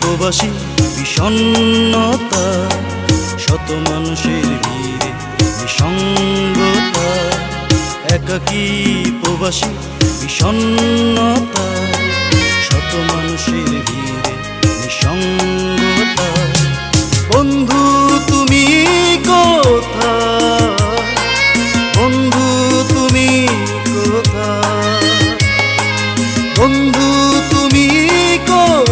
প্রবাসী? বিষণ্নতা শত মানুষের ভিড়ে নিসঙ্গতা। একাকী প্রবাসী? বিষণ্নতা শত মানুষের ভিড়ে নিসঙ্গতা। বন্ধু, তুমি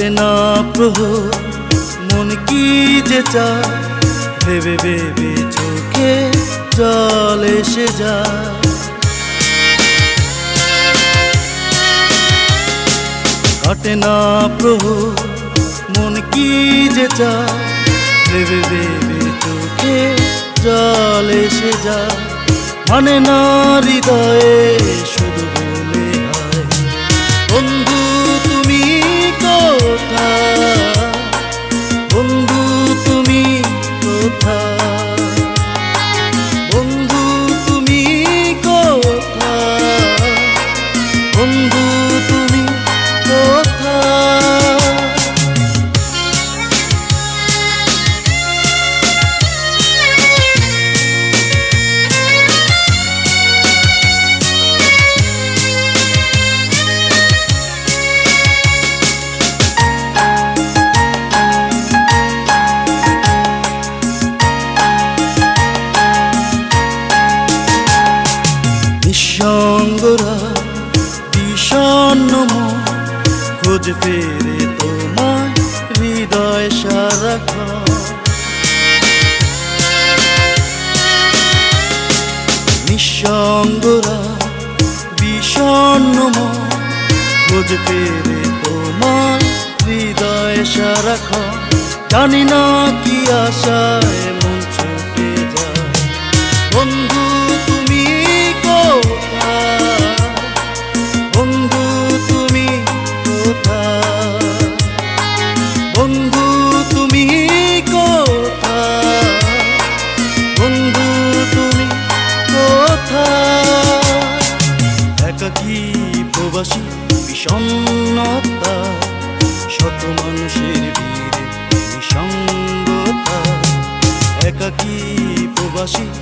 কাটে না প্রহ মন কি যে চায়? ভেবে ভেবে চোখে জল এসে যায়। কাটে না প্রহ মন কি যে চায়? ভেবে ভেবে চোখে জল এসে যায়। মানে না হৃদয়ে শুধু নিঃসঙ্গরা বিষণ্ণ খোঁজ ফেরে তোমায় হৃদয় সারাক্ষণ নিঃসঙ্গরা বিষণ্ণ খোঁজ ফেরে তোমার হৃদয় সারাক্ষণ জানি না কি আশায় মন así.